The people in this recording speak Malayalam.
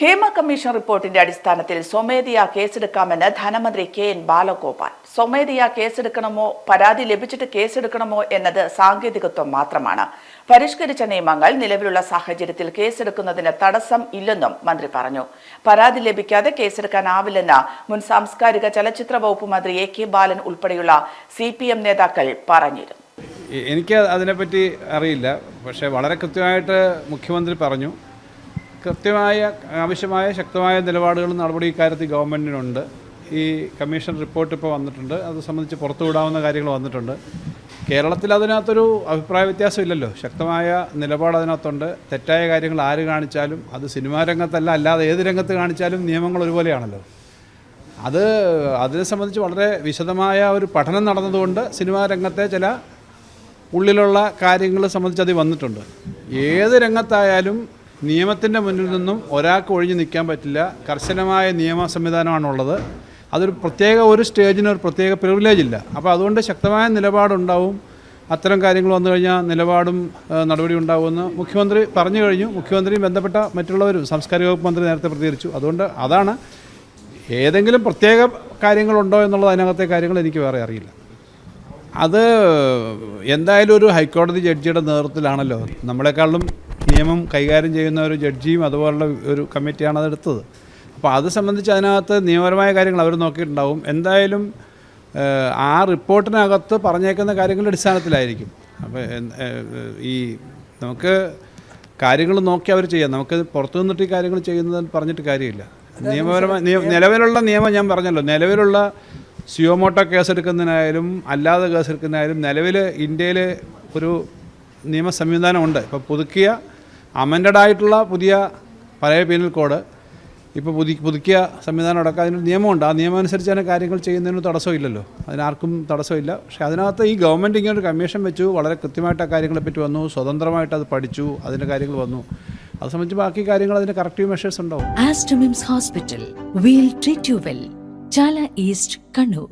ഹേമ കമ്മീഷൻ റിപ്പോർട്ടിന്റെ അടിസ്ഥാനത്തിൽ സ്വമേധയാ കേസെടുക്കാമെന്ന് ധനമന്ത്രി കെ എൻ ബാലഗോപാൽ. സ്വമേധയാ കേസെടുക്കണമോ? പരാതി ലഭിച്ചിട്ട് കേസെടുക്കണമോ എന്നത് സാങ്കേതികത്വം മാത്രമാണ്. പരിഷ്കരിച്ച നിയമങ്ങൾ നിലവിലുള്ള സാഹചര്യത്തിൽ കേസെടുക്കുന്നതിന് തടസ്സം ഇല്ലെന്നും മന്ത്രി പറഞ്ഞു. പരാതി ലഭിക്കാതെ കേസെടുക്കാനാവില്ലെന്ന് മുൻ സാംസ്കാരിക ചലച്ചിത്ര വകുപ്പ് മന്ത്രി എ കെ ബാലൻ ഉൾപ്പെടെയുള്ള സി നേതാക്കൾ പറഞ്ഞിരുന്നു. എനിക്ക് അതിനെപ്പറ്റി അറിയില്ല. പക്ഷേ വളരെ കൃത്യമായിട്ട് മുഖ്യമന്ത്രി പറഞ്ഞു. കൃത്യമായ ആവശ്യമായ ശക്തമായ നിലപാടുകളും നടപടി ഇക്കാര്യത്തിൽ ഗവൺമെന്റിനുണ്ട് ഈ കമ്മീഷൻ റിപ്പോർട്ട് ഇപ്പോൾ വന്നിട്ടുണ്ട്. അത് സംബന്ധിച്ച് പുറത്തുവിടാവുന്ന കാര്യങ്ങൾ വന്നിട്ടുണ്ട്. കേരളത്തിൽ അതിനകത്തൊരു അഭിപ്രായ വ്യത്യാസം ഇല്ലല്ലോ. ശക്തമായ നിലപാട് അതിനകത്തുണ്ട്. തെറ്റായ കാര്യങ്ങൾ ആര് കാണിച്ചാലും അത് സിനിമാ രംഗത്തല്ല അല്ലാതെ ഏത് രംഗത്ത് കാണിച്ചാലും നിയമങ്ങൾ ഒരുപോലെയാണല്ലോ. അത് അതിനെ സംബന്ധിച്ച് വളരെ വിശദമായ ഒരു പഠനം നടന്നതുകൊണ്ട് സിനിമാ രംഗത്തെ ചില ഉള്ളിലുള്ള കാര്യങ്ങൾ സംബന്ധിച്ച് അത് വന്നിട്ടുണ്ട്. ഏത് രംഗത്തായാലും നിയമത്തിന്റെ മുന്നിൽ നിന്നും ഒരാൾക്ക് ഒഴിഞ്ഞു നിൽക്കാൻ പറ്റില്ല. കർശനമായ നിയമ സംവിധാനമാണുള്ളത്. അതൊരു പ്രത്യേക ഒരു സ്റ്റേജിന് ഒരു പ്രത്യേക പ്രിവിലേജ് ഇല്ല. അപ്പോൾ അതുകൊണ്ട് ശക്തമായ നിലപാടുണ്ടാവും. അത്തരം കാര്യങ്ങൾ വന്നു കഴിഞ്ഞാൽ നിലപാടും നടപടി ഉണ്ടാവുമെന്ന് മുഖ്യമന്ത്രി പറഞ്ഞു കഴിഞ്ഞു. മുഖ്യമന്ത്രിയും ബന്ധപ്പെട്ട മറ്റുള്ളവരും സാംസ്കാരിക വകുപ്പ് മന്ത്രി നേരത്തെ പ്രതികരിച്ചു. അതുകൊണ്ട് അതാണ് ഏതെങ്കിലും പ്രത്യേക കാര്യങ്ങളുണ്ടോ എന്നുള്ളത് അതിനകത്തെ കാര്യങ്ങൾ എനിക്ക് വേറെ അറിയില്ല. അത് എന്തായാലും ഒരു ഹൈക്കോടതി ജഡ്ജിയുടെ നേതൃത്വത്തിലാണല്ലോ. നമ്മളെക്കാളും നിയമം കൈകാര്യം ചെയ്യുന്ന ഒരു ജഡ്ജിയും അതുപോലുള്ള ഒരു കമ്മിറ്റിയാണ് അതെടുത്തത്. അപ്പോൾ അത് സംബന്ധിച്ച് അതിനകത്ത് നിയമപരമായ കാര്യങ്ങൾ അവർ നോക്കിയിട്ടുണ്ടാവും. എന്തായാലും ആ റിപ്പോർട്ടിനകത്ത് പറഞ്ഞേക്കുന്ന കാര്യങ്ങളുടെ അടിസ്ഥാനത്തിലായിരിക്കും. അപ്പോൾ ഈ നമുക്ക് കാര്യങ്ങൾ നോക്കി അവർ ചെയ്യാം. നമുക്ക് പുറത്തു നിന്നിട്ട് ഈ കാര്യങ്ങൾ ചെയ്യുന്നത് പറഞ്ഞിട്ട് കാര്യമില്ല. നിയമപരമായ നിലവിലുള്ള നിയമം ഞാൻ പറഞ്ഞല്ലോ. നിലവിലുള്ള സിയോമോട്ടോ കേസെടുക്കുന്നതിനായാലും അല്ലാതെ കേസെടുക്കുന്നതിനായാലും നിലവിൽ ഇന്ത്യയിൽ ഒരു നിയമ സംവിധാനമുണ്ട് ഇപ്പോൾ പുതുക്കിയ അമെൻഡഡ് ആയിട്ടുള്ള പുതിയ പഴയ പീനൽ കോഡ് ഇപ്പോൾ പുതു പുതുക്കിയ സംവിധാനം അടക്കം അതിനൊരു നിയമമുണ്ട് ആ നിയമം അനുസരിച്ച് തന്നെ കാര്യങ്ങൾ ചെയ്യുന്നതിന് തടസ്സമില്ലല്ലോ അതിനാർക്കും തടസ്സമില്ല പക്ഷേ അതിനകത്ത് ഈ ഗവൺമെന്റ് ഇങ്ങനെ ഒരു കമ്മീഷൻ വെച്ചു വളരെ കൃത്യമായിട്ട് ആ കാര്യങ്ങളെപ്പറ്റി വന്നു സ്വതന്ത്രമായിട്ട് അത് പഠിച്ചു അതിന്റെ കാര്യങ്ങൾ വന്നു അത് സംബന്ധിച്ച് ബാക്കി കാര്യങ്ങൾ അതിന്റെ കറക്റ്റീവ് മെഷേഴ്സ് ഉണ്ടാവും Aster MIMS Hospital. We'll treat you well. Chala East, Kannur.